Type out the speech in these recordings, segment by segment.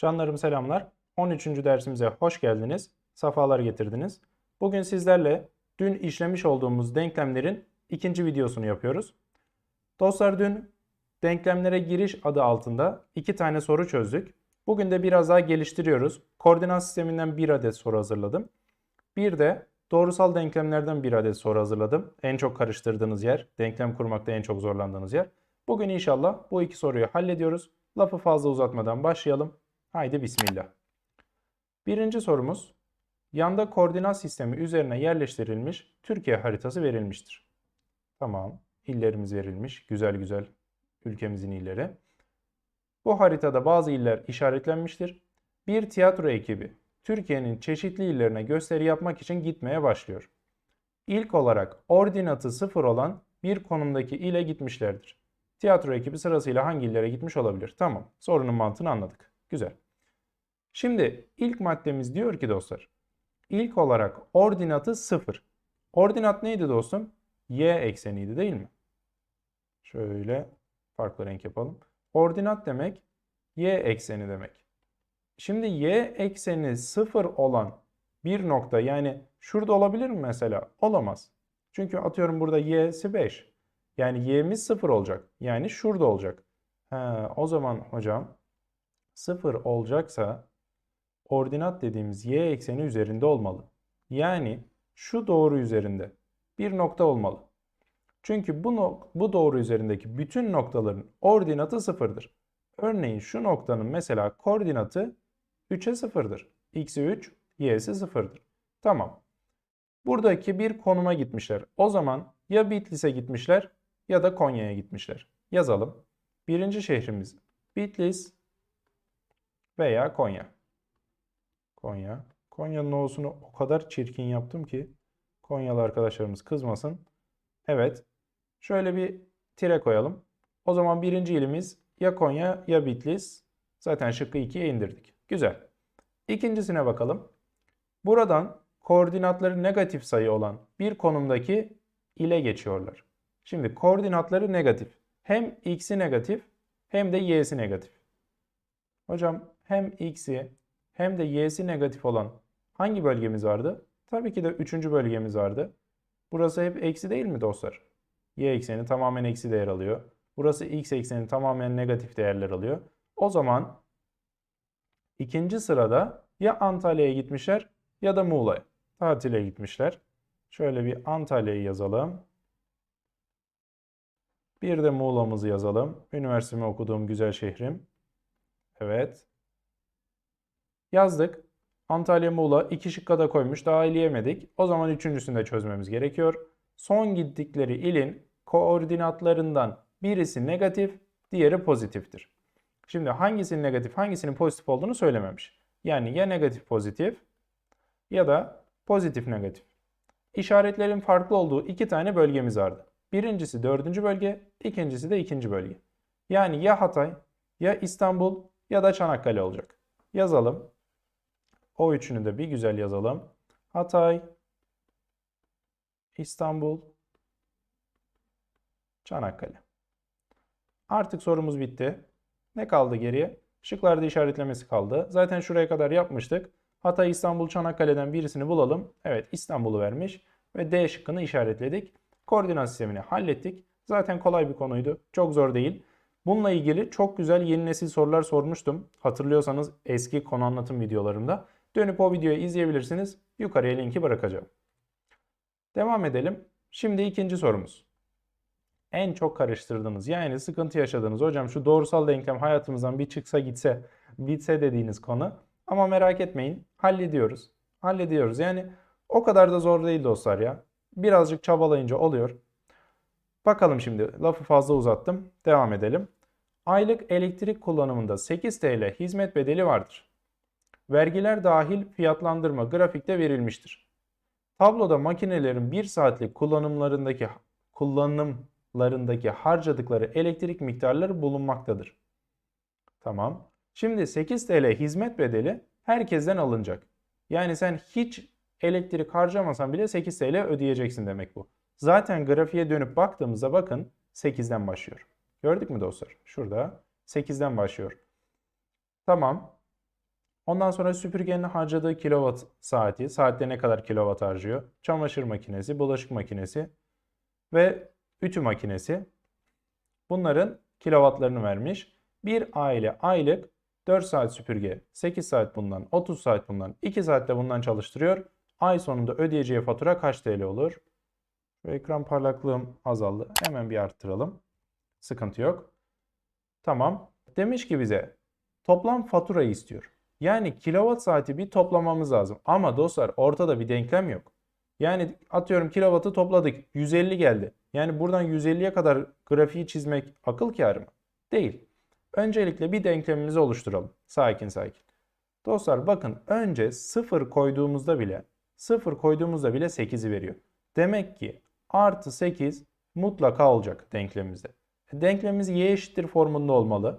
Canlarım selamlar. 13. dersimize hoş geldiniz. Safalar getirdiniz. Bugün sizlerle dün işlemiş olduğumuz denklemlerin ikinci videosunu yapıyoruz. Dostlar dün denklemlere giriş adı altında iki tane soru çözdük. Bugün de biraz daha geliştiriyoruz. Koordinat sisteminden bir adet soru hazırladım. Bir de doğrusal denklemlerden bir adet soru hazırladım. En çok karıştırdığınız yer, denklem kurmakta en çok zorlandığınız yer. Bugün inşallah bu iki soruyu hallediyoruz. Lafı fazla uzatmadan başlayalım. Haydi bismillah. Birinci sorumuz. Yanda koordinat sistemi üzerine yerleştirilmiş Türkiye haritası verilmiştir. Tamam. illerimiz verilmiş. Güzel güzel ülkemizin illeri. Bu haritada bazı iller işaretlenmiştir. Bir tiyatro ekibi Türkiye'nin çeşitli illerine gösteri yapmak için gitmeye başlıyor. İlk olarak ordinatı sıfır olan bir konumdaki ile gitmişlerdir. Tiyatro ekibi sırasıyla hangi illere gitmiş olabilir? Tamam. Sorunun mantığını anladık. Güzel. Şimdi ilk maddemiz diyor ki dostlar. İlk olarak ordinatı 0. Ordinat neydi dostum? Y ekseniydi değil mi? Şöyle farklı renk yapalım. Ordinat demek y ekseni demek. Şimdi y ekseni 0 olan bir nokta yani şurada olabilir mi mesela? Olamaz. Çünkü atıyorum burada y'si 5. Yani y'miz 0 olacak. Yani şurada olacak. Ha, o zaman hocam 0 olacaksa ordinat dediğimiz y ekseni üzerinde olmalı. Yani şu doğru üzerinde bir nokta olmalı. Çünkü bu, nok bu doğru üzerindeki bütün noktaların ordinatı sıfırdır. Örneğin şu noktanın mesela koordinatı 3'e sıfırdır. x'i 3, y'si sıfırdır. Tamam. Buradaki bir konuma gitmişler. O zaman ya Bitlis'e gitmişler ya da Konya'ya gitmişler. Yazalım. Birinci şehrimiz Bitlis veya Konya. Konya. Konya'nın O'sunu o kadar çirkin yaptım ki Konyalı arkadaşlarımız kızmasın. Evet. Şöyle bir tire koyalım. O zaman birinci ilimiz ya Konya ya Bitlis. Zaten şıkkı 2'ye indirdik. Güzel. İkincisine bakalım. Buradan koordinatları negatif sayı olan bir konumdaki ile geçiyorlar. Şimdi koordinatları negatif. Hem x'i negatif hem de y'si negatif. Hocam hem x'i hem de y'si negatif olan hangi bölgemiz vardı? Tabii ki de üçüncü bölgemiz vardı. Burası hep eksi değil mi dostlar? Y ekseni tamamen eksi değer alıyor. Burası x ekseni tamamen negatif değerler alıyor. O zaman ikinci sırada ya Antalya'ya gitmişler ya da Muğla'ya tatile gitmişler. Şöyle bir Antalya'yı yazalım. Bir de Muğla'mızı yazalım. Üniversitemi okuduğum güzel şehrim. Evet. Yazdık. Antalya Muğla iki şıkka da koymuş. Daha eleyemedik. O zaman üçüncüsünü de çözmemiz gerekiyor. Son gittikleri ilin koordinatlarından birisi negatif, diğeri pozitiftir. Şimdi hangisinin negatif, hangisinin pozitif olduğunu söylememiş. Yani ya negatif pozitif ya da pozitif negatif. İşaretlerin farklı olduğu iki tane bölgemiz vardı. Birincisi dördüncü bölge, ikincisi de ikinci bölge. Yani ya Hatay, ya İstanbul ya da Çanakkale olacak. Yazalım. O üçünü de bir güzel yazalım. Hatay, İstanbul, Çanakkale. Artık sorumuz bitti. Ne kaldı geriye? Şıklarda işaretlemesi kaldı. Zaten şuraya kadar yapmıştık. Hatay, İstanbul, Çanakkale'den birisini bulalım. Evet İstanbul'u vermiş ve D şıkkını işaretledik. Koordinat sistemini hallettik. Zaten kolay bir konuydu. Çok zor değil. Bununla ilgili çok güzel yeni nesil sorular sormuştum. Hatırlıyorsanız eski konu anlatım videolarımda. Dönüp o videoyu izleyebilirsiniz. Yukarıya linki bırakacağım. Devam edelim. Şimdi ikinci sorumuz. En çok karıştırdığınız yani sıkıntı yaşadığınız hocam şu doğrusal denklem hayatımızdan bir çıksa gitse bitse dediğiniz konu. Ama merak etmeyin hallediyoruz. Hallediyoruz yani o kadar da zor değil dostlar ya. Birazcık çabalayınca oluyor. Bakalım şimdi lafı fazla uzattım. Devam edelim. Aylık elektrik kullanımında 8 TL hizmet bedeli vardır. Vergiler dahil fiyatlandırma grafikte verilmiştir. Tabloda makinelerin 1 saatlik kullanımlarındaki kullanımlarındaki harcadıkları elektrik miktarları bulunmaktadır. Tamam. Şimdi 8 TL hizmet bedeli herkesten alınacak. Yani sen hiç elektrik harcamasan bile 8 TL ödeyeceksin demek bu. Zaten grafiğe dönüp baktığımızda bakın 8'den başlıyor. Gördük mü dostlar? Şurada 8'den başlıyor. Tamam. Ondan sonra süpürgenin harcadığı kilowatt saati, saatte ne kadar kilowatt harcıyor? Çamaşır makinesi, bulaşık makinesi ve ütü makinesi. Bunların kilowattlarını vermiş. Bir aile aylık 4 saat süpürge, 8 saat bundan, 30 saat bundan, 2 saatte bundan çalıştırıyor. Ay sonunda ödeyeceği fatura kaç TL olur? Ve ekran parlaklığım azaldı. Hemen bir arttıralım. Sıkıntı yok. Tamam. Demiş ki bize toplam faturayı istiyor. Yani kilowatt saati bir toplamamız lazım. Ama dostlar ortada bir denklem yok. Yani atıyorum kilowattı topladık. 150 geldi. Yani buradan 150'ye kadar grafiği çizmek akıl kârı mı? Değil. Öncelikle bir denklemimizi oluşturalım. Sakin sakin. Dostlar bakın önce 0 koyduğumuzda bile 0 koyduğumuzda bile 8'i veriyor. Demek ki artı 8 mutlaka olacak denklemimizde. Denklemimiz y eşittir formunda olmalı.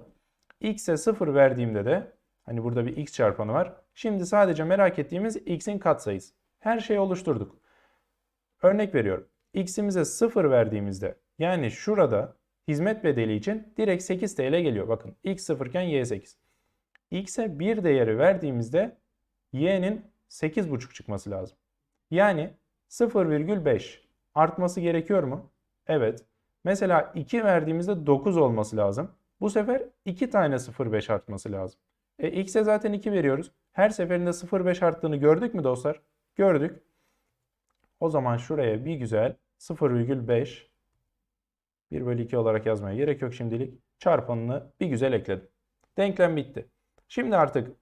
x'e 0 verdiğimde de hani burada bir x çarpanı var. Şimdi sadece merak ettiğimiz x'in katsayısı. Her şeyi oluşturduk. Örnek veriyorum. x'imize 0 verdiğimizde yani şurada hizmet bedeli için direkt 8 TL geliyor. Bakın x 0 iken y 8. x'e 1 değeri verdiğimizde y'nin 8,5 çıkması lazım. Yani 0,5 artması gerekiyor mu? Evet. Mesela 2 verdiğimizde 9 olması lazım. Bu sefer 2 tane 0,5 artması lazım. E, x'e zaten 2 veriyoruz. Her seferinde 0,5 arttığını gördük mü dostlar? Gördük. O zaman şuraya bir güzel 0,5 1 bölü 2 olarak yazmaya gerek yok şimdilik. Çarpanını bir güzel ekledim. Denklem bitti. Şimdi artık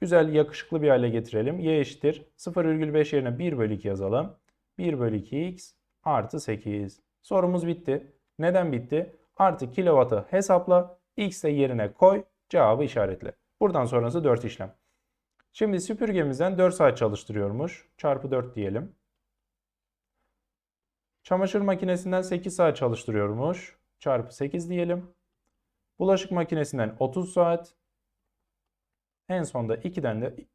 güzel yakışıklı bir hale getirelim. y eşittir 0,5 yerine 1 bölü 2 yazalım. 1 bölü 2x artı 8. Sorumuz bitti. Neden bitti? Artık kilovatı hesapla. X de yerine koy. Cevabı işaretle. Buradan sonrası 4 işlem. Şimdi süpürgemizden 4 saat çalıştırıyormuş. Çarpı 4 diyelim. Çamaşır makinesinden 8 saat çalıştırıyormuş. Çarpı 8 diyelim. Bulaşık makinesinden 30 saat. En sonda 2'den de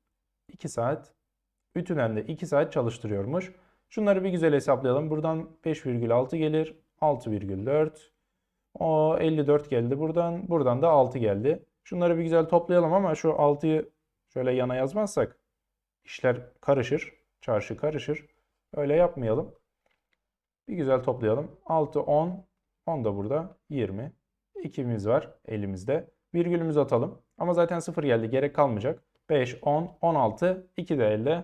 2 saat. Ütüden de 2 saat çalıştırıyormuş. Şunları bir güzel hesaplayalım. Buradan 5,6 gelir. 6,4. O 54 geldi buradan. Buradan da 6 geldi. Şunları bir güzel toplayalım ama şu 6'yı şöyle yana yazmazsak işler karışır. Çarşı karışır. Öyle yapmayalım. Bir güzel toplayalım. 6, 10. 10 da burada. 20. 2'miz var elimizde. Virgülümüzü atalım. Ama zaten 0 geldi. Gerek kalmayacak. 5, 10, 16. 2 de elde.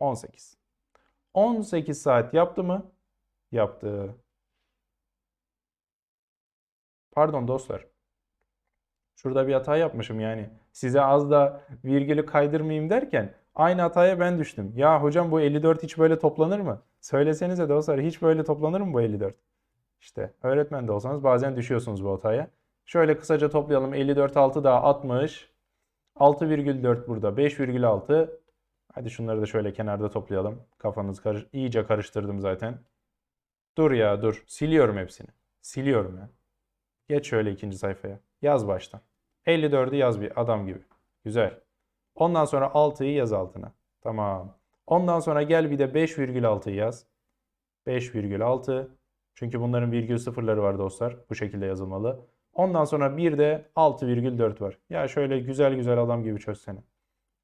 18. 18 saat yaptı mı? Yaptı. Pardon dostlar. Şurada bir hata yapmışım yani. Size az da virgülü kaydırmayayım derken aynı hataya ben düştüm. Ya hocam bu 54 hiç böyle toplanır mı? Söylesenize dostlar hiç böyle toplanır mı bu 54? İşte öğretmen de olsanız bazen düşüyorsunuz bu hataya. Şöyle kısaca toplayalım. 54 6 daha 60. 6,4 burada. 5,6. Hadi şunları da şöyle kenarda toplayalım. Kafanız karış iyice karıştırdım zaten. Dur ya dur. Siliyorum hepsini. Siliyorum ya. Geç şöyle ikinci sayfaya. Yaz baştan. 54'ü yaz bir adam gibi. Güzel. Ondan sonra 6'yı yaz altına. Tamam. Ondan sonra gel bir de 5,6'yı yaz. 5,6. Çünkü bunların virgül sıfırları var dostlar. Bu şekilde yazılmalı. Ondan sonra bir de 6,4 var. Ya şöyle güzel güzel adam gibi çözsene.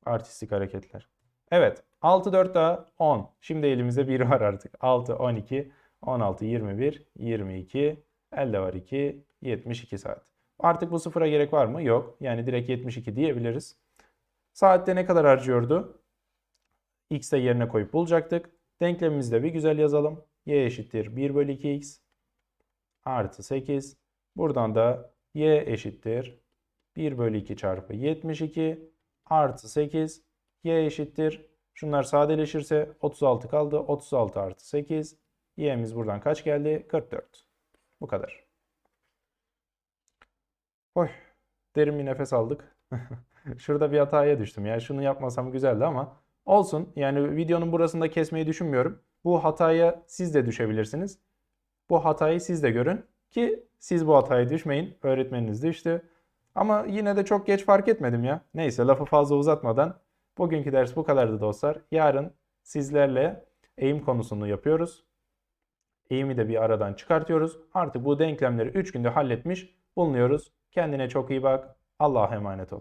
Artistik hareketler. Evet. 6, 4 daha 10. Şimdi elimizde 1 var artık. 6, 12, 16, 21, 22. Elde var 2, 72 saat. Artık bu sıfıra gerek var mı? Yok. Yani direkt 72 diyebiliriz. Saatte ne kadar harcıyordu? X'e yerine koyup bulacaktık. Denklemimizi de bir güzel yazalım. Y eşittir 1 bölü 2x artı 8. Buradan da y eşittir 1 bölü 2 çarpı 72 artı 8. Y eşittir. Şunlar sadeleşirse 36 kaldı. 36 artı 8. Y'miz buradan kaç geldi? 44. Bu kadar. Oy, derin bir nefes aldık. Şurada bir hataya düştüm. Yani şunu yapmasam güzeldi ama olsun. Yani videonun burasında kesmeyi düşünmüyorum. Bu hataya siz de düşebilirsiniz. Bu hatayı siz de görün ki siz bu hataya düşmeyin. Öğretmeniniz düştü. Ama yine de çok geç fark etmedim ya. Neyse lafı fazla uzatmadan bugünkü ders bu kadardı dostlar. Yarın sizlerle eğim konusunu yapıyoruz. Eğimi de bir aradan çıkartıyoruz. Artık bu denklemleri 3 günde halletmiş bulunuyoruz. Kendine çok iyi bak. Allah'a emanet ol.